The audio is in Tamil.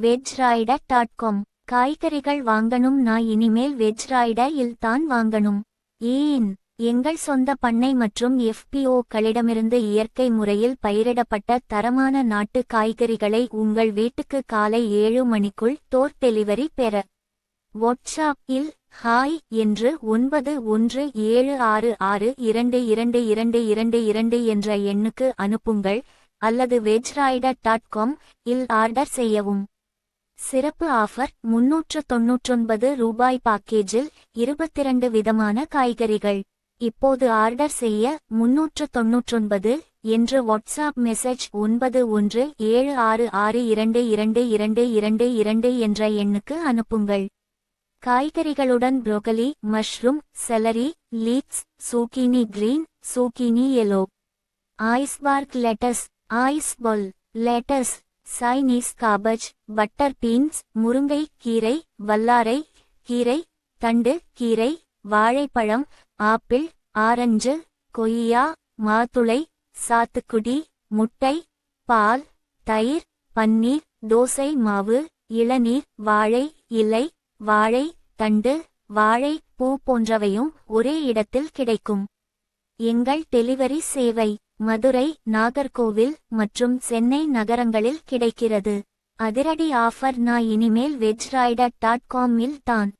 வெஜ்ராய்டர் டாட் காம் காய்கறிகள் வாங்கணும் நான் இனிமேல் வெஜ்ராய்டர் இல் தான் வாங்கணும். ஏன்? எங்கள் சொந்த பண்ணை மற்றும் எஃபிஓக்களிடமிருந்து இயற்கை முறையில் பயிரிடப்பட்ட தரமான நாட்டு காய்கறிகளை உங்கள் வீட்டுக்கு காலை ஏழு மணிக்குள் டோர் டெலிவரி பெற. வாட்ஸ்அப் இல் ஹாய் என்று ஒன்பது ஒன்று ஏழு ஆறு ஆறு இரண்டு இரண்டு இரண்டு இரண்டு இரண்டு என்ற எண்ணுக்கு அனுப்புங்கள் அல்லது வெஜ்ராய்டர் டாட் காம் இல் ஆர்டர் செய்யவும். சிறப்பு ஆஃபர் முன்னூற்று தொன்னூற்றொன்பது ரூபாய் பாக்கேஜில் இருபத்திரண்டு விதமான காய்கறிகள். இப்போது ஆர்டர் செய்ய முன்னூற்று தொன்னூற்றொன்பது என்று வாட்ஸ்அப் மெசேஜ் ஒன்பது ஒன்று ஏழு ஆறு ஆறு இரண்டு இரண்டு இரண்டு இரண்டு இரண்டு என்ற எண்ணுக்கு அனுப்புங்கள். காய்கறிகளுடன் broccoli mushroom celery leeks zucchini green zucchini yellow iceberg lettuce iceberg lettuce Chinese cabbage butter beans முருங்கை கீரை வல்லாரை கீரை தண்டு கீரை வாழைப்பழம் ஆப்பிள் ஆரஞ்சு கொய்யா மாதுளை சாத்துக்குடி முட்டை பால் தயிர் பன்னீர் தோசை மாவு இளநீர் வாழை இலை வாழை தண்டு வாழை பூ போன்றவையும் ஒரே இடத்தில் கிடைக்கும். எங்கள் டெலிவரி சேவை. மதுரை நாகர்கோவில் மற்றும் சென்னை நகரங்களில் கிடைக்கிறது. அதிரடி ஆஃபர் நான் இனிமேல் வெஜ்ராய்டர் டாட் காமில் தான்.